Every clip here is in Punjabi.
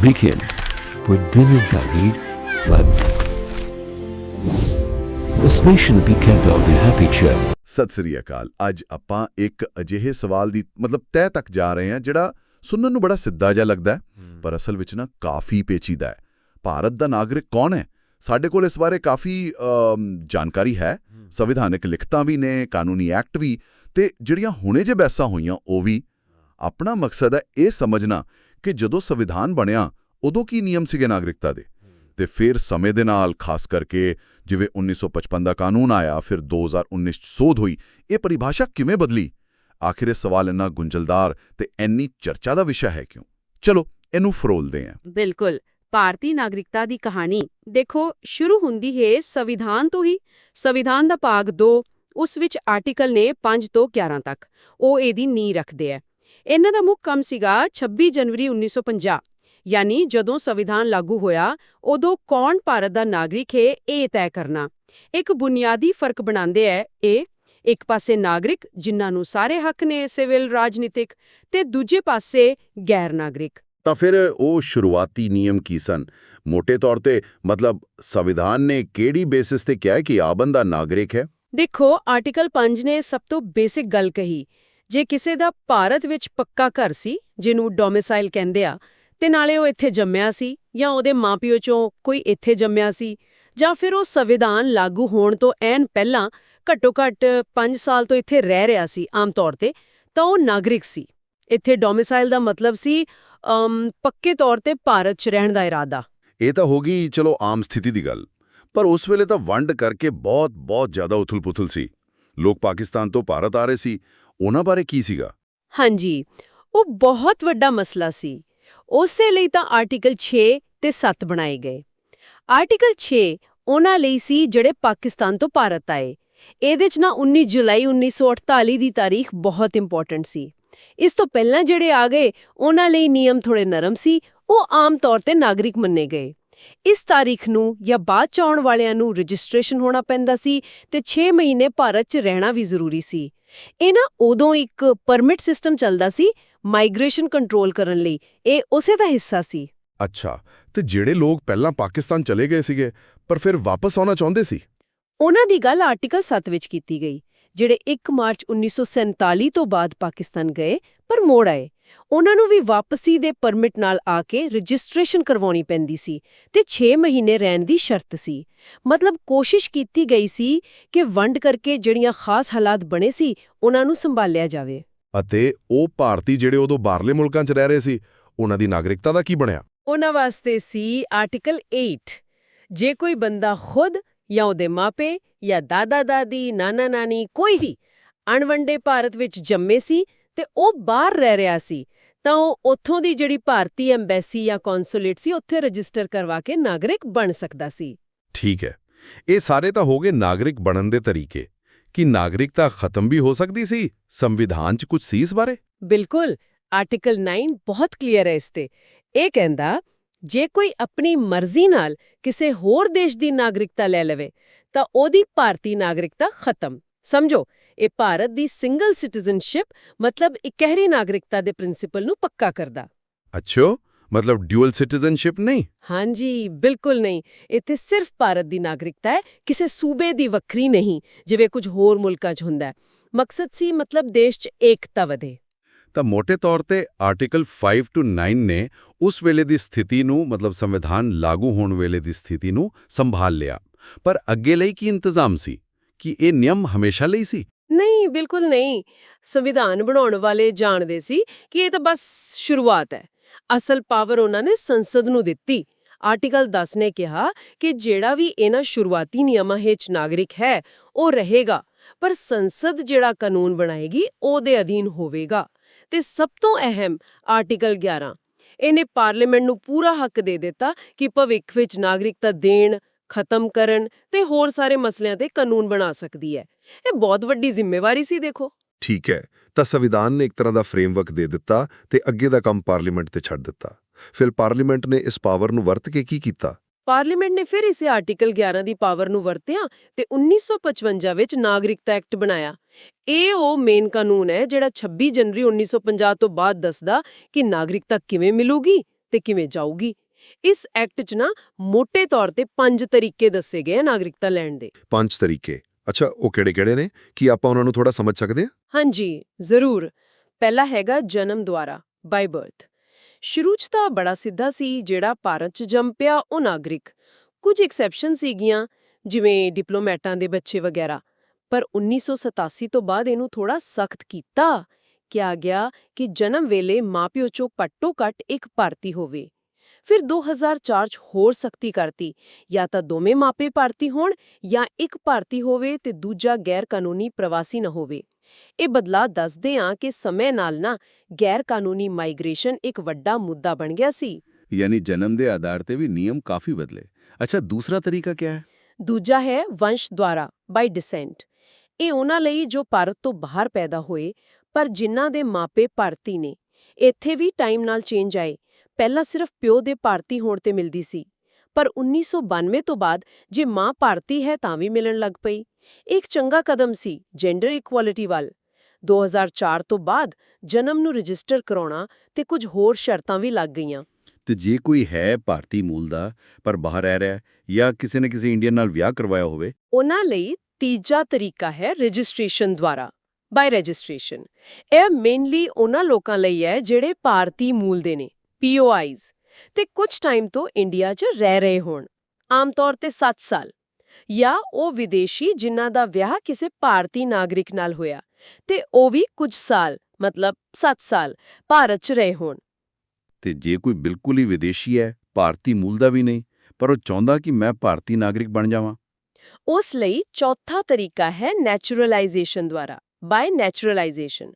Begin with Dinner David Flood. The Station Weekend of the Happy Chair. Sat Sri ਅਕਾਲ। ਅੱਜ ਆਪਾਂ ਇੱਕ ਅਜਿਹੇ ਸਵਾਲ ਦੀ ਮਤਲਬ ਤਹਿ ਤੱਕ ਜਾ ਰਹੇ ਹਾਂ ਜਿਹੜਾ ਸੁਣਨ ਨੂੰ ਬੜਾ ਸਿੱਧਾ ਜਿਹਾ ਲੱਗਦਾ ਹੈ ਪਰ ਅਸਲ ਵਿੱਚ ਨਾ ਕਾਫੀ ਪੇਚੀਦਾ ਹੈ। ਭਾਰਤ ਦਾ ਨਾਗਰਿਕ ਕੌਣ ਹੈ? ਸਾਡੇ ਕੋਲ ਇਸ ਬਾਰੇ ਕਾਫੀ ਜਾਣਕਾਰੀ ਹੈ। ਸੰਵਿਧਾਨਕ ਲਿਖਤਾਂ ਵੀ ਨੇ ਕਾਨੂੰਨੀ ਐਕਟ ਵੀ ਤੇ ਜਿਹੜੀਆਂ ਹੁਣੇ ਜੇ ਬਹਿਸਾਂ ਹੋਈਆਂ ਉਹ ਵੀ। ਆਪਣਾ ਮਕਸਦ ਹੈ ਇਹ ਸਮਝਣਾ ਕਿ ਜਦੋਂ ਸੰਵਿਧਾਨ ਬਣਿਆ, ਉਦੋਂ ਕੀ ਨਿਯਮ ਸੀਗੇ ਨਾਗਰਿਕਤਾ ਦੇ? ਤੇ ਫਿਰ ਸਮੇਂ ਦੇ ਨਾਲ, ਖਾਸ ਕਰਕੇ ਜਿਵੇਂ 1955 ਦਾ ਕਾਨੂੰਨ ਆਇਆ, ਫਿਰ 2019 ਚ ਸੋਧ ਹੋਈ, ਇਹ ਪਰਿਭਾਸ਼ਾ ਕਿਵੇਂ ਬਦਲੀ? ਆਖਿਰ ਇਹ ਸਵਾਲ ਇੰਨਾ ਗੁੰਝਲਦਾਰ ਤੇ ਇੰਨੀ ਚਰਚਾ ਦਾ ਵਿਸ਼ਾ ਹੈ ਕਿਉਂ? ਚਲੋ, ਇਹਨੂੰ ਫਰੋਲਦੇ ਹਾਂ। ਬਿਲਕੁਲ। ਭਾਰਤੀ ਨਾਗਰਿਕਤਾ ਦੀ ਕਹਾਣੀ, ਦੇਖੋ, ਸ਼ੁਰੂ ਹੁੰਦੀ ਹੈ ਸੰਵਿਧਾਨ ਤੋਂ ਹੀ। ਸੰਵਿਧਾਨ ਦਾ ਭਾਗ 2 ਉਸ ਵਿੱਚ ਆਰਟੀਕਲ ਨੇ 5 ਤੋਂ 11 ਤੱਕ। ਉਹ ਇਹਦੀ ਨੀਂਹ ਰੱਖਦੇ ਆ। ਇਹਨਾਂ ਦਾ ਮੁੱਖ ਕੰਮ ਸੀਗਾ 26 ਜਨਵਰੀ 1950 ਯਾਨੀ ਜਦੋਂ ਸੰਵਿਧਾਨ ਲਾਗੂ ਹੋਇਆ ਉਦੋਂ ਕੌਣ ਭਾਰਤ ਦਾ ਨਾਗਰਿਕ ਹੈ ਇਹ ਤੈਅ ਕਰਨਾ। ਇੱਕ ਬੁਨਿਆਦੀ ਫ਼ਰਕ ਬਣਾਉਂਦੇ ਹੈ ਇਹ ਇੱਕ ਪਾਸੇ ਨਾਗਰਿਕ ਜਿਨ੍ਹਾਂ ਨੂੰ ਸਾਰੇ ਹੱਕ ਨੇ ਸਿਵਲ ਰਾਜਨੀਤਿਕ ਤੇ ਦੂਜੇ ਪਾਸੇ ਗੈਰ ਨਾਗਰਿਕ। ਤਾਂ ਫਿਰ ਉਹ ਸ਼ੁਰੂਆਤੀ ਨਿਯਮ ਕੀ ਸਨ? ਮੋٹے ਤੌਰ ਤੇ ਮਤਲਬ ਸੰਵਿਧਾਨ ਨੇ ਕਿਹੜੀ ਬੇਸਿਸ ਤੇ ਕਿਹਾ ਕਿ ਆ ਬੰਦਾ ਨਾਗਰਿਕ ਹੈ? ਦੇਖੋ ਆਰਟੀਕਲ 5 ਨੇ ਸਭ ਤੋਂ ਬੇਸਿਕ ਗੱਲ ਕਹੀ। ਜੇ ਕਿਸੇ ਦਾ ਭਾਰਤ ਵਿੱਚ ਪੱਕਾ ਘਰ ਸੀ, ਜਿਹਨੂੰ ਡੋਮਿਸਾਈਲ ਕਹਿੰਦੇ ਆ, ਤੇ ਨਾਲੇ ਉਹ ਇੱਥੇ ਜੰਮਿਆ ਸੀ ਜਾਂ ਉਹਦੇ ਮਾਪਿਓ ਚੋਂ ਕੋਈ ਇੱਥੇ ਜੰਮਿਆ ਸੀ, ਜਾਂ ਫਿਰ ਉਹ ਸੰਵਿਧਾਨ ਲਾਗੂ ਹੋਣ ਤੋਂ ਐਨ ਪਹਿਲਾਂ ਘੱਟੋ ਘੱਟ 5 ਸਾਲ ਤੋਂ ਇੱਥੇ ਰਹਿ ਰਿਹਾ ਸੀ ਆਮ ਤੌਰ ਤੇ, ਤਾਂ ਉਹ ਨਾਗਰਿਕ ਸੀ। ਇੱਥੇ ਡੋਮਿਸਾਈਲ ਦਾ ਮਤਲਬ ਸੀ ਪੱਕੇ ਤੌਰ ਤੇ ਭਾਰਤ 'ਚ ਰਹਿਣ ਦਾ ਇਰਾਦਾ। ਇਹ ਤਾਂ ਹੋ ਗਈ, ਚਲੋ, ਆਮ ਸਥਿਤੀ ਦੀ ਗੱਲ। ਪਰ ਉਸ ਵੇਲੇ ਤਾਂ ਵੰਡ ਕਰਕੇ ਬਹੁਤ ਬਹੁਤ ਜ਼ਿਆਦਾ ਉਥਲ-ਪੁਥਲ ਸੀ। ਲੋਕ ਪਾਕਿਸਤਾਨ ਤੋਂ ਭਾਰਤ ਆ ਰਹੇ ਸੀ। ਉਹਨਾਂ ਬਾਰੇ ਕੀ ਸੀਗਾ? ਹਾਂਜੀ, ਉਹ ਬਹੁਤ ਵੱਡਾ ਮਸਲਾ ਸੀ। ਉਸੇ ਲਈ ਤਾਂ ਆਰਟੀਕਲ 6 ਤੇ 7 ਬਣਾਏ ਗਏ। ਆਰਟੀਕਲ 6 ਉਹਨਾਂ ਲਈ ਸੀ ਜਿਹੜੇ ਪਾਕਿਸਤਾਨ ਤੋਂ ਭਾਰਤ ਆਏ। ਇਹਦੇ 'ਚ ਨਾ 19 ਜੁਲਾਈ 1948 ਦੀ ਤਾਰੀਖ ਬਹੁਤ ਇੰਪੋਰਟੈਂਟ ਸੀ। ਇਸ ਤੋਂ ਪਹਿਲਾਂ ਜਿਹੜੇ ਆ ਗਏ, ਉਹਨਾਂ ਲਈ ਨਿਯਮ ਥੋੜੇ ਨਰਮ ਸੀ, ਉਹ ਆਮ ਤੌਰ ਤੇ ਨਾਗਰਿਕ ਮੰਨੇ ਗਏ। ਇਸ ਤਾਰੀਖ ਨੂੰ ਜਾਂ ਬਾਅਦ ਚ ਆਉਣ ਵਾਲਿਆਂ ਨੂੰ ਰਜਿਸਟ੍ਰੇਸ਼ਨ ਹੋਣਾ ਪੈਂਦਾ ਸੀ ਤੇ 6 ਮਹੀਨੇ ਭਾਰਤ 'ਚ ਰਹਿਣਾ ਵੀ ਜ਼ਰੂਰੀ ਸੀ। ਇਹ ਨਾ ਉਦੋਂ ਇੱਕ ਪਰਮਿਟ ਸਿਸਟਮ ਚੱਲਦਾ ਸੀ ਮਾਈਗ੍ਰੇਸ਼ਨ ਕੰਟਰੋਲ ਕਰਨ ਲਈ। ਇਹ ਉਸੇ ਦਾ ਹਿੱਸਾ ਸੀ। ਅੱਛਾ ਤੇ ਜਿਹੜੇ ਲੋਕ ਪਹਿਲਾਂ ਪਾਕਿਸਤਾਨ ਚਲੇ ਗਏ ਸੀਗੇ ਪਰ ਫਿਰ ਵਾਪਸ ਆਉਣਾ ਚਾਹੁੰਦੇ ਸੀ? ਉਹਨਾਂ ਦੀ ਗੱਲ ਆਰਟੀਕਲ 7 ਵਿੱਚ ਕੀਤੀ ਗਈ ਜਿਹੜੇ 1 ਮਾਰਚ 1947 ਤੋਂ ਬਾਅਦ ਪਾਕਿਸਤਾਨ ਗਏ ਪਰ ਮੋੜ ਆਏ। ਉਹਨਾਂ ਨੂੰ ਵੀ ਵਾਪਸੀ ਦੇ ਪਰਮਿਟ ਨਾਲ ਆ ਕੇ ਰਜਿਸਟ੍ਰੇਸ਼ਨ ਕਰਵਾਉਣੀ ਪੈਂਦੀ ਸੀ ਤੇ 6 ਮਹੀਨੇ ਰਹਿਣ ਦੀ ਸ਼ਰਤ ਸੀ। ਮਤਲਬ ਕੋਸ਼ਿਸ਼ ਕੀਤੀ ਗਈ ਸੀ ਕਿ ਵੰਡ ਕਰਕੇ ਜਿਹੜੀਆਂ ਖਾਸ ਹਾਲਾਤ ਬਣੇ ਸੀ ਉਹਨਾਂ ਨੂੰ ਸੰਭਾਲਿਆ ਜਾਵੇ। ਅਤੇ ਉਹ ਭਾਰਤੀ ਜਿਹੜੇ ਉਦੋਂ ਬਾਹਰਲੇ ਮੁਲਕਾਂ 'ਚ ਰਹਿ ਰਹੇ ਸੀ ਉਹਨਾਂ ਦੀ ਨਾਗਰਿਕਤਾ ਦਾ ਕੀ ਬਣਿਆ? ਉਹਨਾਂ ਵਾਸਤੇ ਸੀ ਆਰਟੀਕਲ 8 ਜੇ ਕੋਈ ਬੰਦਾ ਖੁਦ ਜਾਂ ਉਹਦੇ ਮਾਪੇ ਜਾਂ ਦਾਦਾ ਦਾਦੀ ਨਾਨਾ ਨਾਨੀ ਕੋਈ ਵੀ ਅਣਵੰਡੇ ਭਾਰਤ ਵਿੱਚ ਜੰਮੇ ਸੀ ਤੇ ਉਹ ਬਾਹਰ ਰਹਿ ਰਿਹਾ ਸੀ ਤਾਂ ਉਹ ਉੱਥੋਂ ਦੀ ਜਿਹੜੀ ਭਾਰਤੀ ਐਮਬੈਸੀ ਜਾਂ ਕੌਂਸੂਲੇਟ ਸੀ ਉੱਥੇ ਰਜਿਸਟਰ ਕਰਵਾ ਕੇ ਨਾਗਰਿਕ ਬਣ ਸਕਦਾ ਸੀ। ਠੀਕ ਹੈ। ਇਹ ਸਾਰੇ ਤਾਂ ਹੋ ਗਏ ਨਾਗਰਿਕ ਬਣਨ ਦੇ ਤਰੀਕੇ। ਕਿ ਨਾਗਰਿਕਤਾ ਖਤਮ ਵੀ ਹੋ ਸਕਦੀ ਸੀ? ਸੰਵਿਧਾਨ 'ਚ ਕੁਝ ਸੀ ਇਸ ਬਾਰੇ? ਬਿਲਕੁਲ। ਆਰਟੀਕਲ 9 ਬਹੁਤ ਕਲੀਅਰ ਹੈ ਇਸ ਤੇ। ਇਹ ਕਹਿੰਦਾ ਜੇ ਕੋਈ ਆਪਣੀ ਮਰਜ਼ੀ ਨਾਲ ਕਿਸੇ ਹੋਰ ਦੇਸ਼ ਦੀ ਨਾਗਰਿਕਤਾ ਲੈ ਲਵੇ ਤਾਂ ਉਹਦੀ ਭਾਰਤੀ ਨਾਗਰਿਕਤਾ ਖਤਮ। ਸਮਝੋ ਇਹ ਭਾਰਤ ਦੀ ਸਿੰਗਲ ਸਿਟੀਜ਼ਨਸ਼ਿਪ ਮਤਲਬ ਇਕਹਿਰੀ ਨਾਗਰਿਕਤਾ ਦੇ ਪ੍ਰਿੰਸੀਪਲ ਨੂੰ ਪੱਕਾ ਕਰਦਾ। ਅੱਛਾ ਮਤਲਬ ਡਿਊਅਲ ਸਿਟੀਜ਼ਨਸ਼ਿਪ ਨਹੀਂ? ਹਾਂਜੀ ਬਿਲਕੁਲ ਨਹੀਂ। ਇੱਥੇ ਸਿਰਫ ਭਾਰਤ ਦੀ ਨਾਗਰਿਕਤਾ ਹੈ ਕਿਸੇ ਸੂਬੇ ਦੀ ਵੱਖਰੀ ਨਹੀਂ ਜਿਵੇਂ ਕੁਝ ਹੋਰ ਮੁਲਕਾਂ 'ਚ ਹੁੰਦਾ ਹੈ। ਮਕਸਦ ਸੀ ਮਤਲਬ ਦੇਸ਼ 'ਚ ਏਕਤਾ ਵਧੇ। ਤਾਂ ਮੋٹے ਤੌਰ ਤੇ ਆਰਟੀਕਲ 5 ਟੂ 9 ਨੇ ਉਸ ਵੇਲੇ ਦੀ ਸਥਿਤੀ ਨੂੰ ਮਤਲਬ ਸੰਵਿਧਾਨ ਲਾਗੂ ਹੋਣ ਵੇਲੇ ਦੀ ਸਥਿਤੀ ਨੂੰ ਸੰਭਾਲ ਲਿਆ। ਪਰ ਅੱਗੇ ਲਈ ਕੀ ਇੰਤਜ਼ਾਮ ਸੀ? ਕਿ ਇਹ ਨਿਯਮ ਹਮੇਸ਼ਾ ਲਈ ਸੀ? ਨਹੀਂ, ਬਿਲਕੁਲ ਨਹੀਂ। ਸੰਵਿਧਾਨ ਬਣਾਉਣ ਵਾਲੇ ਜਾਣਦੇ ਸੀ ਕਿ ਇਹ ਤਾਂ ਬਸ ਸ਼ੁਰੂਆਤ ਹੈ। ਅਸਲ ਪਾਵਰ ਉਹਨਾਂ ਨੇ ਸੰਸਦ ਨੂੰ ਦਿੱਤੀ। ਆਰਟੀਕਲ 10 ਨੇ ਕਿਹਾ ਕਿ ਜਿਹੜਾ ਵੀ ਇਹਨਾਂ ਸ਼ੁਰੂਆਤੀ ਨਿਯਮਾਂ ਹੇਠ ਨਾਗਰਿਕ ਹੈ, ਉਹ ਰਹੇਗਾ, ਪਰ ਸੰਸਦ ਜਿਹੜਾ ਕਾਨੂੰਨ ਬਣਾਏਗੀ, ਉਹਦੇ ਅਧੀਨ ਹੋਵੇਗਾ। ਤੇ ਸਭ ਤੋਂ ਅਹਿਮ ਆਰਟੀਕਲ 11 ਇਹਨੇ ਪਾਰਲੀਮੈਂਟ ਨੂੰ ਪੂਰਾ ਹੱਕ ਦੇ ਦਿੱਤਾ ਕਿ ਭਵਿੱਖ ਵਿੱਚ ਨਾਗਰਿਕਤਾ ਦੇਣ ਖਤਮ ਕਰਨ ਤੇ ਹੋਰ ਸਾਰੇ ਮਸਲਿਆਂ ਤੇ ਕਾਨੂੰਨ ਬਣਾ ਸਕਦੀ ਹੈ। ਇਹ ਬਹੁਤ ਵੱਡੀ ਜ਼ਿੰਮੇਵਾਰੀ ਸੀ ਦੇਖੋ। ਠੀਕ ਹੈ ਤਾਂ ਸੰਵਿਧਾਨ ਨੇ ਇੱਕ ਤਰ੍ਹਾਂ ਦਾ ਫਰੇਮਵਰਕ ਦੇ ਦਿੱਤਾ ਤੇ ਅੱਗੇ ਦਾ ਕੰਮ ਪਾਰਲੀਮੈਂਟ ਤੇ ਛੱਡ ਦਿੱਤਾ। ਫਿਰ ਪਾਰਲੀਮੈਂਟ ਨੇ ਇਸ ਪਾਵਰ ਨੂੰ ਵਰਤ ਕੇ ਕੀ ਕੀਤਾ? ਪਾਰਲੀਮੈਂਟ ਨੇ ਫਿਰ ਇਸੇ ਆਰਟੀਕਲ 11 ਦੀ ਪਾਵਰ ਨੂੰ ਵਰਤਿਆ ਤੇ 1955 ਵਿੱਚ ਨਾਗਰਿਕਤਾ ਐਕਟ ਬਣਾਇਆ। ਇਹ ਉਹ ਮੇਨ ਕਾਨੂੰਨ ਹੈ ਜਿਹੜਾ 26 ਜਨਵਰੀ 1950 ਤੋਂ ਬਾਅਦ ਦੱਸਦਾ ਕਿ ਨਾਗਰਿਕਤਾ ਕਿਵੇਂ ਮਿਲੂਗੀ ਤੇ ਕਿਵੇਂ ਜਾਊਗੀ। ਇਸ ਐਕਟ 'ਚ ਨਾ ਮੋٹے ਤੌਰ ਤੇ ਪੰਜ ਤਰੀਕੇ ਦੱਸੇ ਗਏ ਆ ਨਾਗਰਿਕਤਾ ਲੈਣ ਦੇ। ਪੰਜ ਤਰੀਕੇ। ਅੱਛਾ ਉਹ ਕਿਹੜੇ-ਕਿਹੜੇ ਨੇ? ਕੀ ਆਪਾਂ ਉਹਨਾਂ ਨੂੰ ਥੋੜਾ ਸਮਝ ਸਕਦੇ ਹਾਂ? ਹਾਂਜੀ ਜ਼ਰੂਰ। ਪਹਿਲਾ ਹੈਗਾ ਜਨਮ ਦੁਆਰਾ ਬਾਈ ਬਰਥ ਸ਼ੁਰੂ 'ਚ ਤਾਂ ਬੜਾ ਸਿੱਧਾ ਸੀ ਜਿਹੜਾ ਭਾਰਤ 'ਚ ਜੰਮ ਪਿਆ ਉਹ ਨਾਗਰਿਕ। ਕੁਝ ਐਕਸੈਪਸ਼ਨ ਸੀਗੀਆਂ ਜਿਵੇਂ ਡਿਪਲੋਮੈਟਾਂ ਦੇ ਬੱਚੇ ਵਗੈਰਾ। ਪਰ 1987 ਤੋਂ ਬਾਅਦ ਇਹਨੂੰ ਥੋੜਾ ਸਖਤ ਕੀਤਾ। ਕਿਹਾ ਗਿਆ ਕਿ ਜਨਮ ਵੇਲੇ ਮਾਪਿਓ 'ਚੋਂ ਘੱਟੋ-ਘੱਟ ਇੱਕ ਭਾਰਤੀ ਹੋਵੇ। ਫਿਰ 2004 'ਚ ਹੋਰ ਸਖਤੀ ਕਰਤੀ ਜਾਂ ਤਾਂ ਦੋਵੇਂ ਮਾਪੇ ਭਾਰਤੀ ਹੋਣ ਜਾਂ ਇੱਕ ਭਾਰਤੀ ਹੋਵੇ ਤੇ ਦੂਜਾ ਗੈਰ ਕਾਨੂੰਨੀ ਪ੍ਰਵਾਸੀ ਨਾ ਹੋਵੇ ਇਹ ਬਦਲਾਅ ਦੱਸਦੇ ਆ ਕਿ ਸਮੇਂ ਨਾਲ ਨਾ ਗੈਰ ਕਾਨੂੰਨੀ ਮਾਈਗ੍ਰੇਸ਼ਨ ਇੱਕ ਵੱਡਾ ਮੁੱਦਾ ਬਣ ਗਿਆ ਸੀ ਯਾਨੀ ਜਨਮ ਦੇ ਆਧਾਰ ਤੇ ਵੀ ਨਿਯਮ ਕਾਫੀ ਬਦਲੇ ਅੱਛਾ ਦੂਸਰਾ ਤਰੀਕਾ ਕੀ ਹੈ ਦੂਜਾ ਹੈ ਵੰਸ਼ ਦੁਆਰਾ ਬਾਈ ਡਿਸੈਂਟ ਇਹ ਉਹਨਾਂ ਲਈ ਜੋ ਭਾਰਤ ਤੋਂ ਬਾਹਰ ਪੈਦਾ ਹੋਏ ਪਰ ਜਿਨ੍ਹਾਂ ਦੇ ਮਾਪੇ ਭਾਰਤੀ ਨੇ ਇੱਥੇ ਵੀ ਟਾਈਮ ਨਾਲ ਚੇਂਜ ਆਏ ਪਹਿਲਾਂ ਸਿਰਫ ਪਿਓ ਦੇ ਭਾਰਤੀ ਹੋਣ ਤੇ ਮਿਲਦੀ ਸੀ ਪਰ 1992 ਤੋਂ ਬਾਅਦ ਜੇ ਮਾਂ ਭਾਰਤੀ ਹੈ ਤਾਂ ਵੀ ਮਿਲਣ ਲੱਗ ਪਈ। ਇੱਕ ਚੰਗਾ ਕਦਮ ਸੀ ਜੈਂਡਰ ਇਕੁਐਲਿਟੀ ਵੱਲ। 2004 ਤੋਂ ਬਾਅਦ ਜਨਮ ਨੂੰ ਰਜਿਸਟਰ ਕਰਾਉਣਾ ਤੇ ਕੁਝ ਹੋਰ ਸ਼ਰਤਾਂ ਵੀ ਲੱਗ ਗਈਆਂ। ਤੇ ਜੇ ਕੋਈ ਹੈ ਭਾਰਤੀ ਮੂਲ ਦਾ ਪਰ ਬਾਹਰ ਰਹਿ ਰਿਹਾ ਜਾਂ ਕਿਸੇ ਨੇ ਕਿਸੇ ਇੰਡੀਅਨ ਨਾਲ ਵਿਆਹ ਕਰਵਾਇਆ ਹੋਵੇ? ਉਹਨਾਂ ਲਈ ਤੀਜਾ ਤਰੀਕਾ ਹੈ ਰਜਿਸਟ੍ਰੇਸ਼ਨ ਦੁਆਰਾ ਬਾਈ ਰਜਿਸਟ੍ਰੇਸ਼ਨ ਇਹ ਮੇਨਲੀ ਉਹਨਾਂ ਲੋਕਾਂ ਲਈ ਹੈ ਜਿਹੜੇ ਭਾਰਤੀ ਮੂਲ ਦੇ ਨੇ। ਪੀਓਆਈਜ਼। ਤੇ ਕੁਝ ਟਾਈਮ ਤੋਂ ਇੰਡੀਆ 'ਚ ਰਹਿ ਰਹੇ ਹੋਣ। ਆਮ ਤੌਰ ਤੇ 7 ਸਾਲ। ਜਾਂ ਉਹ ਵਿਦੇਸ਼ੀ ਜਿਨ੍ਹਾਂ ਦਾ ਵਿਆਹ ਕਿਸੇ ਭਾਰਤੀ ਨਾਗਰਿਕ ਨਾਲ ਹੋਇਆ। ਤੇ ਉਹ ਵੀ ਕੁਝ ਸਾਲ ਮਤਲਬ 7 ਸਾਲ ਭਾਰਤ 'ਚ ਰਹੇ ਹੋਣ। ਤੇ ਜੇ ਕੋਈ ਬਿਲਕੁਲ ਹੀ ਵਿਦੇਸ਼ੀ ਹੈ ਭਾਰਤੀ ਮੂਲ ਦਾ ਵੀ ਨਹੀਂ ਪਰ ਉਹ ਚਾਹੁੰਦਾ ਕਿ ਮੈਂ ਭਾਰਤੀ ਨਾਗਰਿਕ ਬਣ ਜਾਵਾਂ। ਉਸ ਲਈ ਚੌਥਾ ਤਰੀਕਾ ਹੈ ਨੈਚੁਰਲਾਈਜੇਸ਼ਨ ਦੁਆਰਾ ਬਾਈ ਨੈਚੁਰਲਾਈਜੇਸ਼ਨ।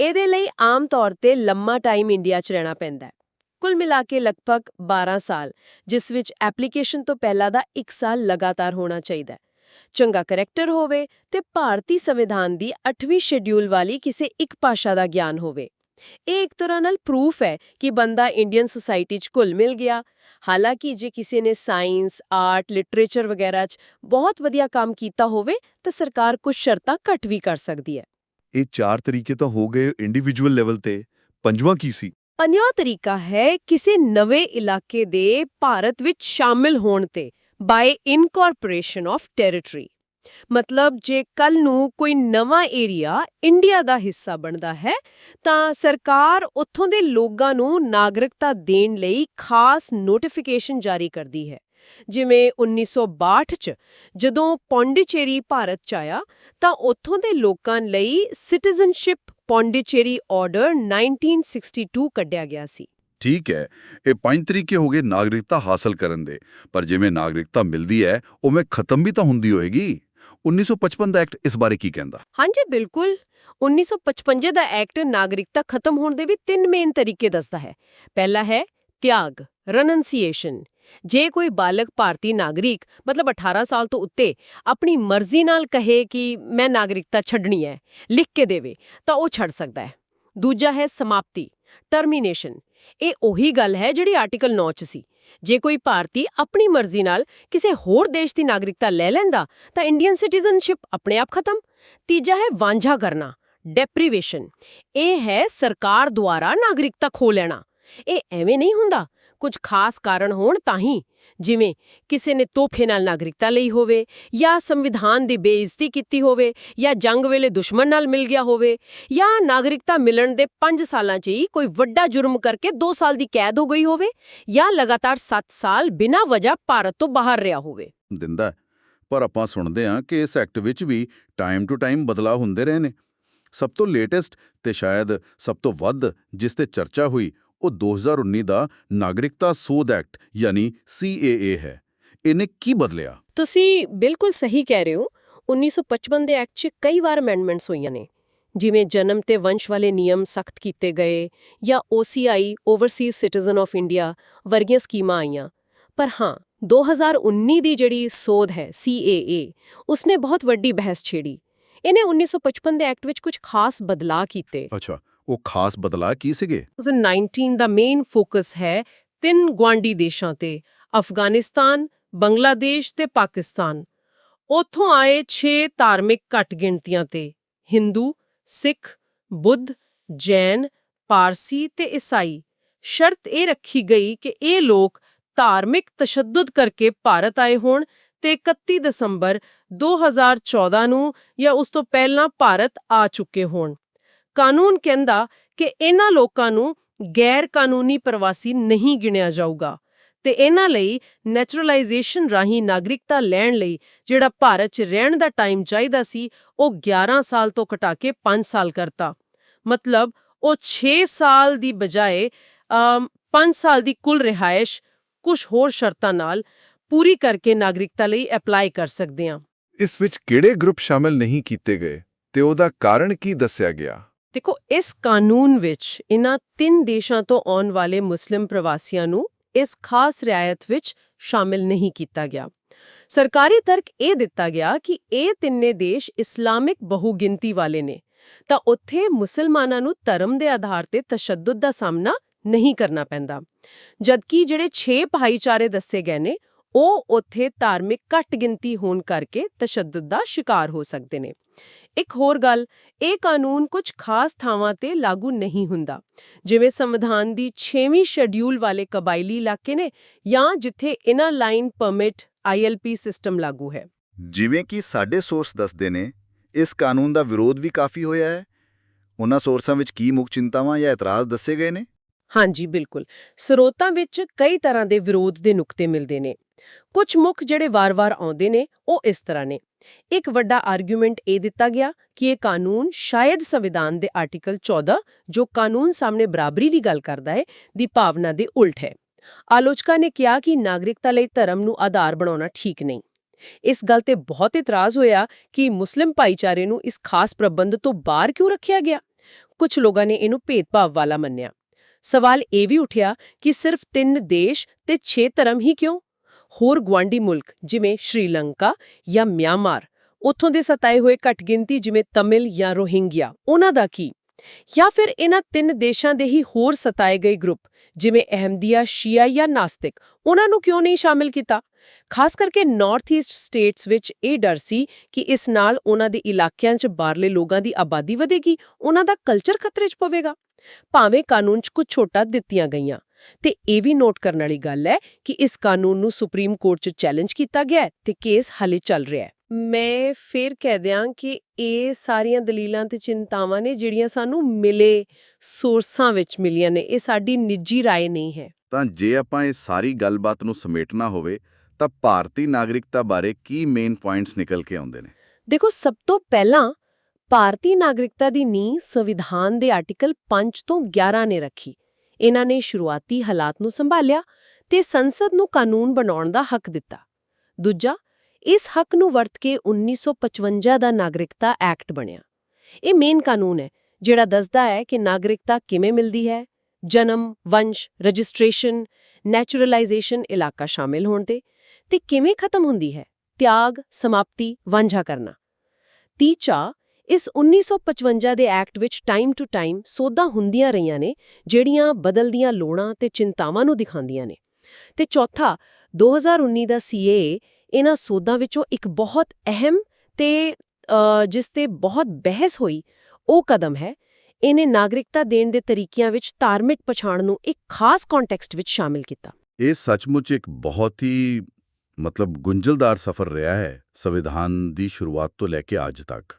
ਇਹਦੇ ਲਈ ਆਮ ਤੌਰ ਤੇ ਲੰਮਾ ਟਾਈਮ ਇੰਡੀਆ 'ਚ ਰਹਿਣਾ ਪੈਂਦਾ ਹੈ। ਕੁੱਲ ਮਿਲਾ ਕੇ ਲਗਭਗ 12 ਸਾਲ, ਜਿਸ ਵਿੱਚ ਐਪਲੀਕੇਸ਼ਨ ਤੋਂ ਪਹਿਲਾਂ ਦਾ 1 ਸਾਲ ਲਗਾਤਾਰ ਹੋਣਾ ਚਾਹੀਦਾ ਹੈ। ਚੰਗਾ ਕਰੈਕਟਰ ਹੋਵੇ ਤੇ ਭਾਰਤੀ ਸੰਵਿਧਾਨ ਦੀ 8ਵੀਂ ਸ਼ੈਡਿਊਲ ਵਾਲੀ ਕਿਸੇ ਇੱਕ ਭਾਸ਼ਾ ਦਾ ਗਿਆਨ ਹੋਵੇ। ਇਹ ਇੱਕ ਤਰ੍ਹਾਂ ਨਾਲ ਪ੍ਰੂਫ ਹੈ ਕਿ ਬੰਦਾ ਇੰਡੀਅਨ ਸੁਸਾਇਟੀ 'ਚ ਘੁਲ ਮਿਲ ਗਿਆ। ਹਾਲਾਂਕਿ ਜੇ ਕਿਸੇ ਨੇ ਸਾਇੰਸ ਆਰਟ ਲਿਟਰੇਚਰ ਵਗੈਰਾ 'ਚ ਬਹੁਤ ਵਧੀਆ ਕੰਮ ਕੀਤਾ ਹੋਵੇ, ਤਾਂ ਸਰਕਾਰ ਕੁਝ ਸ਼ਰਤਾਂ ਘੱਟ ਵੀ ਕਰ ਸਕਦੀ ਹੈ। ਇਹ ਚਾਰ ਤਰੀਕੇ ਤਾਂ ਹੋ ਗਏ ਇੰਡੀਵਿਜੂਅਲ ਲੈਵਲ ਤੇ। ਪੰਜਵਾਂ ਕੀ ਸੀ? ਪੰਜਵਾਂ ਤਰੀਕਾ ਹੈ ਕਿਸੇ ਨਵੇਂ ਇਲਾਕੇ ਦੇ ਭਾਰਤ ਵਿੱਚ ਸ਼ਾਮਿਲ ਹੋਣ ਤੇ ਬਾਈ ਇਨਕੋਰਪੋਰੇਸ਼ਨ ਆਫ ਟੈਰੀਟਰੀ ਮਤਲਬ ਜੇ ਕੱਲ ਨੂੰ ਕੋਈ ਨਵਾਂ ਏਰੀਆ ਇੰਡੀਆ ਦਾ ਹਿੱਸਾ ਬਣਦਾ ਹੈ, ਤਾਂ ਸਰਕਾਰ ਉੱਥੋਂ ਦੇ ਲੋਕਾਂ ਨੂੰ ਨਾਗਰਿਕਤਾ ਦੇਣ ਲਈ ਖਾਸ ਨੋਟੀਫਿਕੇਸ਼ਨ ਜਾਰੀ ਕਰਦੀ ਹੈ। ਜਿਵੇਂ 1962 ਚ ਜਦੋਂ ਪੌਂਡੀਚੇਰੀ ਭਾਰਤ ਚ ਆਇਆ, ਤਾਂ ਉੱਥੋਂ ਦੇ ਲੋਕਾਂ ਲਈ ਸਿਟੀਜ਼ਨਸ਼ਿਪ ਪੌਂਡੀਚੇਰੀ ਆਰਡਰ 1962 ਕੱਢਿਆ ਗਿਆ ਸੀ। ਠੀਕ ਹੈ ਇਹ ਪੰਜ ਤਰੀਕੇ ਹੋ ਗਏ ਨਾਗਰਿਕਤਾ ਹਾਸਲ ਕਰਨ ਦੇ ਪਰ ਜਿਵੇਂ ਨਾਗਰਿਕਤਾ ਮਿਲਦੀ ਹੈ ਉਵੇਂ ਖਤਮ ਵੀ ਤਾਂ ਹੁੰਦੀ ਹੋਏਗੀ। 1955 ਦਾ ਐਕਟ ਇਸ ਬਾਰੇ ਕੀ ਕਹਿੰਦਾ? ਹਾਂਜੀ ਬਿਲਕੁਲ। 1955 ਦਾ ਐਕਟ ਨਾਗਰਿਕਤਾ ਖਤਮ ਹੋਣ ਦੇ ਵੀ ਤਿੰਨ ਮੇਨ ਤਰੀਕੇ ਦੱਸਦਾ ਹੈ। ਪਹਿਲਾ ਹੈ ਤਿਆਗ ਰਨੰਸੀਏਸ਼ਨ ਜੇ ਕੋਈ ਬਾਲਗ ਭਾਰਤੀ ਨਾਗਰਿਕ, ਮਤਲਬ 18 ਸਾਲ ਤੋਂ ਉੱਤੇ, ਆਪਣੀ ਮਰਜ਼ੀ ਨਾਲ ਕਹੇ ਕਿ ਮੈਂ ਨਾਗਰਿਕਤਾ ਛੱਡਣੀ ਹੈ, ਲਿਖ ਕੇ ਦੇਵੇ, ਤਾਂ ਉਹ ਛੱਡ ਸਕਦਾ ਹੈ। ਦੂਜਾ ਹੈ ਸਮਾਪਤੀ ਟਰਮੀਨੇਸ਼ਨ ਇਹ ਉਹੀ ਗੱਲ ਹੈ ਜਿਹੜੀ ਆਰਟੀਕਲ 9 ਚ ਸੀ। ਜੇ ਕੋਈ ਭਾਰਤੀ ਆਪਣੀ ਮਰਜ਼ੀ ਨਾਲ ਕਿਸੇ ਹੋਰ ਦੇਸ਼ ਦੀ ਨਾਗਰਿਕਤਾ ਲੈ ਲੈਂਦਾ, ਤਾਂ ਇੰਡੀਅਨ ਸਿਟੀਜ਼ਨਸ਼ਿਪ ਆਪਣੇ ਆਪ ਖਤਮ। ਤੀਜਾ ਹੈ ਵਾਂਝਾ ਕਰਨਾ ਡੈਪਰੀਵੇਸ਼ਨ ਇਹ ਹੈ ਸਰਕਾਰ ਦੁਆਰਾ ਨਾਗਰਿਕਤਾ ਖੋ ਲੈਣਾ। ਇਹ ਐਵੇਂ ਨਹੀਂ ਹੁੰਦਾ ਕੁਝ ਖਾਸ ਕਾਰਨ ਹੋਣ ਤਾਂ ਹੀ, ਜਿਵੇਂ ਕਿਸੇ ਨੇ ਤੋਹਫੇ ਨਾਲ ਨਾਗਰਿਕਤਾ ਲਈ ਹੋਵੇ ਜਾਂ ਸੰਵਿਧਾਨ ਦੀ ਬੇਇੱਜ਼ਤੀ ਕੀਤੀ ਹੋਵੇ ਜਾਂ ਜੰਗ ਵੇਲੇ ਦੁਸ਼ਮਣ ਨਾਲ ਮਿਲ ਗਿਆ ਹੋਵੇ ਜਾਂ ਨਾਗਰਿਕਤਾ ਮਿਲਣ ਦੇ 5 ਸਾਲਾਂ 'ਚ ਹੀ ਕੋਈ ਵੱਡਾ ਜੁਰਮ ਕਰਕੇ 2 ਸਾਲ ਦੀ ਕੈਦ ਹੋ ਗਈ ਹੋਵੇ ਜਾਂ ਲਗਾਤਾਰ 7 ਸਾਲ ਬਿਨਾਂ ਵਜ੍ਹਾ ਭਾਰਤ ਤੋਂ ਬਾਹਰ ਰਿਹਾ ਹੋਵੇ। ਦਿੰਦਾ ਪਰ ਆਪਾਂ ਸੁਣਦੇ ਹਾਂ ਕਿ ਇਸ ਐਕਟ ਵਿੱਚ ਵੀ ਟਾਈਮ ਟੂ ਟਾਈਮ ਬਦਲਾਅ ਹੁੰਦੇ ਰਹੇ ਨੇ। ਸਭ ਤੋਂ ਲੇਟੈਸਟ ਤੇ ਸ਼ਾਇਦ ਸਭ ਤੋਂ ਵੱਧ ਜਿਸ ਤੇ ਚਰਚਾ ਹੋਈ ਉਹ 2019 ਦਾ ਨਾਗਰਿਕਤਾ ਸੋਧ ਐਕਟ ਯਾਨੀ CAA ਹੈ। ਇਹਨੇ ਕੀ ਬਦਲਿਆ? ਤੁਸੀਂ ਬਿਲਕੁਲ ਸਹੀ ਕਹਿ ਰਹੇ ਹੋ। 1955 ਦੇ ਐਕਟ 'ਚ ਕਈ ਵਾਰ ਅਮੈਂਡਮੈਂਟਸ ਹੋਈਆਂ ਨੇ। ਜਿਵੇਂ ਜਨਮ ਤੇ ਵੰਸ਼ ਵਾਲੇ ਨਿਯਮ ਸਖਤ ਕੀਤੇ ਗਏ ਜਾਂ OCI overseas citizen of India ਵਰਗੀਆਂ ਸਕੀਮਾਂ ਆਈਆਂ। ਪਰ ਹਾਂ 2019 ਦੀ ਜਿਹੜੀ ਸੋਧ ਹੈ CAA ਉਸਨੇ ਬਹੁਤ ਵੱਡੀ ਬਹਿਸ ਛੇੜੀ। ਇਹਨੇ 1955 ਦੇ ਐਕਟ ਵਿੱਚ ਕੁਝ ਖਾਸ ਬਦਲਾਅ ਕੀਤੇ। ਅੱਛਾ ਉਹ ਖਾਸ ਬਦਲਾਅ ਕੀ ਸੀਗੇ? 2019 ਦਾ ਮੇਨ ਫੋਕਸ ਹੈ ਤਿੰਨ ਗਵਾਂਡੀ ਦੇਸ਼ਾਂ ਤੇ, ਅਫਗਾਨਿਸਤਾਨ, ਬੰਗਲਾਦੇਸ਼ ਤੇ ਪਾਕਿਸਤਾਨ। ਉਥੋਂ ਆਏ 6 ਧਾਰਮਿਕ ਘੱਟ ਗਿਣਤੀਆਂ ਤੇ, ਹਿੰਦੂ, ਸਿੱਖ, ਬੁੱਧ, ਜੈਨ, ਪਾਰਸੀ ਤੇ ਈਸਾਈ। ਸ਼ਰਤ ਇਹ ਰੱਖੀ ਗਈ ਕਿ ਇਹ ਲੋਕ ਧਾਰਮਿਕ ਤਸ਼ੱਦਦ ਕਰਕੇ ਭਾਰਤ ਆਏ ਹੋਣ ਤੇ 31 ਦਸੰਬਰ 2014 ਨੂੰ ਜਾਂ ਉਸ ਤੋਂ ਪਹਿਲਾਂ ਭਾਰਤ ਆ ਚੁੱਕੇ ਹੋਣ। ਕਾਨੂੰਨ ਕਹਿੰਦਾ ਕਿ ਇਹਨਾਂ ਲੋਕਾਂ ਨੂੰ ਗੈਰ ਕਾਨੂੰਨੀ ਪ੍ਰਵਾਸੀ ਨਹੀਂ ਗਿਣਿਆ ਜਾਊਗਾ ਤੇ ਇਹਨਾਂ ਲਈ ਨੈਚੁਰਲਾਈਜੇਸ਼ਨ ਰਾਹੀਂ ਨਾਗਰਿਕਤਾ ਲੈਣ ਲਈ ਜਿਹੜਾ ਭਾਰਤ 'ਚ ਰਹਿਣ ਦਾ ਟਾਈਮ ਚਾਹੀਦਾ ਸੀ, ਉਹ 11 ਸਾਲ ਤੋਂ ਘਟਾ ਕੇ 5 ਸਾਲ ਕਰਤਾ। ਮਤਲਬ ਉਹ 6 ਸਾਲ ਦੀ ਬਜਾਏ 5 ਸਾਲ ਦੀ ਕੁੱਲ ਰਿਹਾਇਸ਼ ਕੁਝ ਹੋਰ ਸ਼ਰਤਾਂ ਨਾਲ ਪੂਰੀ ਕਰਕੇ ਨਾਗਰਿਕਤਾ ਲਈ ਅਪਲਾਈ ਕਰ ਸਕਦੇ ਹਾਂ। ਇਸ ਵਿੱਚ ਕਿਹੜੇ ਗਰੁੱਪ ਸ਼ਾਮਲ ਨਹੀਂ ਕੀਤੇ ਗਏ ਤੇ ਉਹਦਾ ਕਾਰਨ ਕੀ ਦੱਸਿਆ ਗਿਆ? ਦੇਖੋ, ਇਸ ਕਾਨੂੰਨ ਵਿੱਚ ਇਹਨਾਂ ਤਿੰਨ ਦੇਸ਼ਾਂ ਤੋਂ ਆਉਣ ਵਾਲੇ ਮੁਸਲਿਮ ਪ੍ਰਵਾਸੀਆਂ ਨੂੰ ਇਸ ਖਾਸ ਰਿਆਇਤ ਵਿੱਚ ਸ਼ਾਮਿਲ ਨਹੀਂ ਕੀਤਾ ਗਿਆ। ਸਰਕਾਰੀ ਤਰਕ ਇਹ ਦਿੱਤਾ ਗਿਆ ਕਿ ਇਹ ਤਿੰਨੇ ਦੇਸ਼ ਇਸਲਾਮਿਕ ਬਹੁਗਿਣਤੀ ਵਾਲੇ ਨੇ। ਤਾਂ ਉੱਥੇ ਮੁਸਲਮਾਨਾਂ ਨੂੰ ਧਰਮ ਦੇ ਆਧਾਰ ਤੇ ਤਸ਼ੱਦਦ ਦਾ ਸਾਹਮਣਾ ਨਹੀਂ ਕਰਨਾ ਪੈਂਦਾ। ਜਦਕਿ ਜਿਹੜੇ 6 ਭਾਈਚਾਰੇ ਦੱਸੇ ਗਏ ਨੇ ਉਹ ਉੱਥੇ ਧਾਰਮਿਕ ਘੱਟ ਗਿਣਤੀ ਹੋਣ ਕਰਕੇ ਤਸ਼ੱਦਦ ਦਾ ਸ਼ਿਕਾਰ ਹੋ ਸਕਦੇ ਨੇ। ਇੱਕ ਹੋਰ ਗੱਲ ਇਹ ਕਾਨੂੰਨ ਕੁਝ ਖਾਸ ਥਾਵਾਂ ਤੇ ਲਾਗੂ ਨਹੀਂ ਹੁੰਦਾ ਜਿਵੇਂ ਸੰਵਿਧਾਨ ਦੀ 6ਵੀਂ ਸ਼ੈਡਿਊਲ ਵਾਲੇ ਕਬਾਇਲੀ ਇਲਾਕੇ ਨੇ ਜਾਂ ਜਿੱਥੇ inner line permit ILP system ਲਾਗੂ ਹੈ। ਜਿਵੇਂ ਕਿ ਸਾਡੇ ਸੋਰਸ ਦੱਸਦੇ ਨੇ ਇਸ ਕਾਨੂੰਨ ਦਾ ਵਿਰੋਧ ਵੀ ਕਾਫੀ ਹੋਇਆ ਹੈ। ਉਹਨਾਂ ਸੋਰਸਾਂ ਵਿੱਚ ਕੀ ਮੁੱਖ ਚਿੰਤਾਵਾਂ ਜਾਂ ਇਤਰਾਜ਼ ਦੱਸੇ ਗਏ ਨੇ? ਹਾਂਜੀ ਬਿਲਕੁਲ। ਸਰੋਤਾਂ ਵਿੱਚ ਕਈ ਤਰ੍ਹਾਂ ਦੇ ਵਿਰੋਧ ਦੇ ਨੁਕਤੇ ਮਿਲਦੇ ਨੇ। ਕੁਝ ਮੁੱਖ ਜਿਹੜੇ ਵਾਰ-ਵਾਰ ਆਉਂਦੇ ਨੇ, ਉਹ ਇਸ ਤਰ੍ਹਾਂ ਨੇ। ਇੱਕ ਵੱਡਾ ਆਰਗੂਮੈਂਟ ਇਹ ਦਿੱਤਾ ਗਿਆ ਕਿ ਇਹ ਕਾਨੂੰਨ ਸ਼ਾਇਦ ਸੰਵਿਧਾਨ ਦੇ ਆਰਟੀਕਲ 14 ਜੋ ਕਾਨੂੰਨ ਸਾਹਮਣੇ ਬਰਾਬਰੀ ਦੀ ਗੱਲ ਕਰਦਾ ਹੈ, ਦੀ ਭਾਵਨਾ ਦੇ ਉਲਟ ਹੈ। ਆਲੋਚਕਾਂ ਨੇ ਕਿਹਾ ਕਿ ਨਾਗਰਿਕਤਾ ਲਈ ਧਰਮ ਨੂੰ ਆਧਾਰ ਬਣਾਉਣਾ ਠੀਕ ਨਹੀਂ। ਇਸ ਗੱਲ ਤੇ ਬਹੁਤ ਇਤਰਾਜ਼ ਹੋਇਆ ਕਿ ਮੁਸਲਿਮ ਭਾਈਚਾਰੇ ਨੂੰ ਇਸ ਖਾਸ ਪ੍ਰਬੰਧ ਤੋਂ ਬਾਹਰ ਕਿਉਂ ਰੱਖਿਆ ਗਿਆ? ਕੁਝ ਲੋਕਾਂ ਨੇ ਇਹਨੂੰ ਭੇਦਭਾਵ ਵਾਲਾ ਮੰਨਿਆ। ਸਵਾਲ ਇਹ ਵੀ ਉੱਠਿਆ ਕਿ ਸਿਰਫ ਤਿੰਨ ਦੇਸ਼ ਤੇ 6 ਧਰਮ ਹੀ ਕਿਉਂ? ਹੋਰ ਗਵਾਂਡੀ ਮੁਲਕ ਜਿਵੇਂ ਸ਼੍ਰੀਲੰਕਾ ਜਾਂ ਮਿਆਂਮਾਰ, ਉੱਥੋਂ ਦੇ ਸਤਾਏ ਹੋਏ ਘੱਟ ਗਿਣਤੀ ਜਿਵੇਂ ਤਮਿਲ ਜਾਂ ਰੋਹਿੰਗਿਆ, ਉਹਨਾਂ ਦਾ ਕੀ? ਜਾਂ ਫਿਰ ਇਹਨਾਂ ਤਿੰਨ ਦੇਸ਼ਾਂ ਦੇ ਹੀ ਹੋਰ ਸਤਾਏ ਗਏ ਗਰੁੱਪ ਜਿਵੇਂ ਅਹਮਦੀਆ, ਸ਼ੀਆ ਜਾਂ ਨਾਸਤਿਕ, ਉਹਨਾਂ ਨੂੰ ਕਿਉਂ ਨਹੀਂ ਸ਼ਾਮਿਲ ਕੀਤਾ? ਖਾਸ ਕਰਕੇ ਨਾਰਥ ਈਸਟ ਸਟੇਟਸ ਵਿੱਚ ਇਹ ਡਰ ਸੀ ਕਿ ਇਸ ਨਾਲ ਉਹਨਾਂ ਦੇ ਇਲਾਕਿਆਂ 'ਚ ਬਾਹਰਲੇ ਲੋਕਾਂ ਦੀ ਆਬਾਦੀ ਵਧੇਗੀ, ਉਹਨਾਂ ਦਾ ਕਲਚਰ ਖਤਰੇ 'ਚ ਪਵੇਗਾ। ਭਾਵੇਂ ਕਾਨੂੰਨ 'ਚ ਕੁਝ ਛੋਟਾ ਦਿੱਤੀਆਂ ਗਈਆਂ। ਤੇ ਇਹ ਵੀ ਨੋਟ ਕਰਨ ਵਾਲੀ ਗੱਲ ਹੈ ਕਿ ਇਸ ਕਾਨੂੰਨ ਨੂੰ ਸੁਪਰੀਮ ਕੋਰਟ 'ਚ ਚੈਲੰਜ ਕੀਤਾ ਗਿਆ ਹੈ ਤੇ ਕੇਸ ਹਾਲੇ ਚੱਲ ਰਿਹਾ ਹੈ ਮੈਂ ਫੇਰ ਕਹਿ ਦਿਆਂ ਕਿ ਇਹ ਸਾਰੀਆਂ ਦਲੀਲਾਂ ਤੇ ਚਿੰਤਾਵਾਂ ਨੇ ਜਿਹੜੀਆਂ ਸਾਨੂੰ ਮਿਲੇ ਸੋਰਸਾਂ ਵਿੱਚ ਮਿਲੀਆਂ ਨੇ ਇਹ ਸਾਡੀ ਨਿੱਜੀ رائے ਨਹੀਂ ਹੈ ਤਾਂ ਜੇ ਆਪਾਂ ਇਹ ਸਾਰੀ ਗੱਲਬਾਤ ਨੂੰ ਸਮੇਟਣਾ ਹੋਵੇ ਤਾਂ ਭਾਰਤੀ ਨਾਗਰਿਕਤਾ ਬਾਰੇ ਕੀ ਮੇਨ ਪੁਆਇੰਟਸ ਨਿਕਲ ਕੇ ਆਉਂਦੇ ਨੇ ਦੇਖੋ ਸਭ ਤੋਂ ਪਹਿਲਾਂ ਭਾਰਤੀ ਨਾਗਰਿਕਤਾ ਦੀ ਨੀਂਹ ਸੰਵਿਧਾਨ ਦੇ ਆਰਟੀਕਲ 5 ਤੋਂ 11 ਨੇ ਰੱਖੀ ਇਹਨਾਂ ਨੇ ਸ਼ੁਰੂਆਤੀ ਹਾਲਾਤ ਨੂੰ ਸੰਭਾਲਿਆ ਤੇ ਸੰਸਦ ਨੂੰ ਕਾਨੂੰਨ ਬਣਾਉਣ ਦਾ ਹੱਕ ਦਿੱਤਾ। ਦੂਜਾ, ਇਸ ਹੱਕ ਨੂੰ ਵਰਤ ਕੇ 1955 ਦਾ ਨਾਗਰਿਕਤਾ ਐਕਟ ਬਣਿਆ। ਇਹ ਮੇਨ ਕਾਨੂੰਨ ਹੈ, ਜਿਹੜਾ ਦੱਸਦਾ ਹੈ ਕਿ ਨਾਗਰਿਕਤਾ ਕਿਵੇਂ ਮਿਲਦੀ ਹੈ। ਜਨਮ, ਵੰਸ਼, ਰਜਿਸਟ੍ਰੇਸ਼ਨ, ਨੈਚੁਰਲਾਈਜੇਸ਼ਨ ਇਲਾਕਾ ਸ਼ਾਮਿਲ ਹੋਣ ਤੇ ਤੇ ਕਿਵੇਂ ਖਤਮ ਹੁੰਦੀ ਹੈ। ਤਿਆਗ, ਸਮਾਪਤੀ, ਵਾਂਝਾ ਕਰਨਾ। ਤੀਚਾ ਇਸ 1955 ਦੇ ਐਕਟ ਵਿੱਚ ਟਾਈਮ ਟੂ ਟਾਈਮ ਸੋਧਾਂ ਹੁੰਦੀਆਂ ਰਹੀਆਂ ਨੇ, ਜਿਹੜੀਆਂ ਬਦਲਦੀਆਂ ਲੋੜਾਂ ਤੇ ਚਿੰਤਾਵਾਂ ਨੂੰ ਦਿਖਾਉਂਦੀਆਂ ਨੇ। ਤੇ ਚੌਥਾ 2019 ਦਾ ਸੀਏ ਇਹਨਾਂ ਸੋਧਾਂ ਵਿੱਚੋਂ ਇੱਕ ਬਹੁਤ ਅਹਿਮ ਤੇ ਜਿਸ ਤੇ ਬਹੁਤ ਬਹਿਸ ਹੋਈ, ਉਹ ਕਦਮ ਹੈ। ਇਹਨੇ ਨਾਗਰਿਕਤਾ ਦੇਣ ਦੇ ਤਰੀਕਿਆਂ ਵਿੱਚ ਧਾਰਮਿਕ ਪਛਾਣ ਨੂੰ ਇੱਕ ਖਾਸ ਕੰਟੈਕਸਟ ਵਿੱਚ ਸ਼ਾਮਿਲ ਕੀਤਾ। ਇਹ ਸੱਚਮੁੱਚ ਇੱਕ ਬਹੁਤ ਹੀ ਮਤਲਬ ਗੁੰਝਲਦਾਰ ਸਫ਼ਰ ਰਿਹਾ ਹੈ ਸੰਵਿਧਾਨ ਦੀ ਸ਼ੁਰੂਆਤ ਤੋਂ ਲੈ ਕੇ ਅੱਜ ਤੱਕ।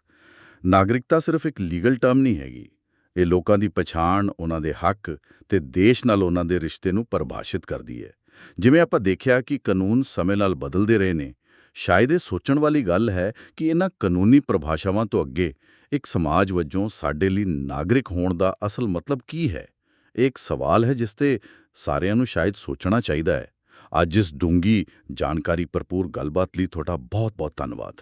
ਨਾਗਰਿਕਤਾ ਸਿਰਫ ਇੱਕ ਲੀਗਲ ਟਰਮ ਨਹੀਂ ਹੈਗੀ। ਇਹ ਲੋਕਾਂ ਦੀ ਪਛਾਣ, ਉਹਨਾਂ ਦੇ ਹੱਕ ਤੇ ਦੇਸ਼ ਨਾਲ ਉਹਨਾਂ ਦੇ ਰਿਸ਼ਤੇ ਨੂੰ ਪਰਿਭਾਸ਼ਿਤ ਕਰਦੀ ਹੈ। ਜਿਵੇਂ ਆਪਾਂ ਦੇਖਿਆ ਕਿ ਕਾਨੂੰਨ ਸਮੇਂ ਨਾਲ ਬਦਲਦੇ ਰਹੇ ਨੇ, ਸ਼ਾਇਦ ਇਹ ਸੋਚਣ ਵਾਲੀ ਗੱਲ ਹੈ ਕਿ ਇਹਨਾਂ ਕਾਨੂੰਨੀ ਪਰਿਭਾਸ਼ਾਵਾਂ ਤੋਂ ਅੱਗੇ ਇੱਕ ਸਮਾਜ ਵਜੋਂ ਸਾਡੇ ਲਈ ਨਾਗਰਿਕ ਹੋਣ ਦਾ ਅਸਲ ਮਤਲਬ ਕੀ ਹੈ? ਇਹ ਇੱਕ ਸਵਾਲ ਹੈ ਜਿਸ ਤੇ ਸਾਰਿਆਂ ਨੂੰ ਸ਼ਾਇਦ ਸੋਚਣਾ ਚਾਹੀਦਾ ਹੈ। ਅੱਜ ਇਸ ਡੂੰਗੀ ਜਾਣਕਾਰੀ ਭਰਪੂਰ ਗੱਲਬਾਤ ਲਈ ਤੁਹਾਡਾ ਬਹੁਤ-ਬਹੁਤ ਧੰਨਵਾਦ।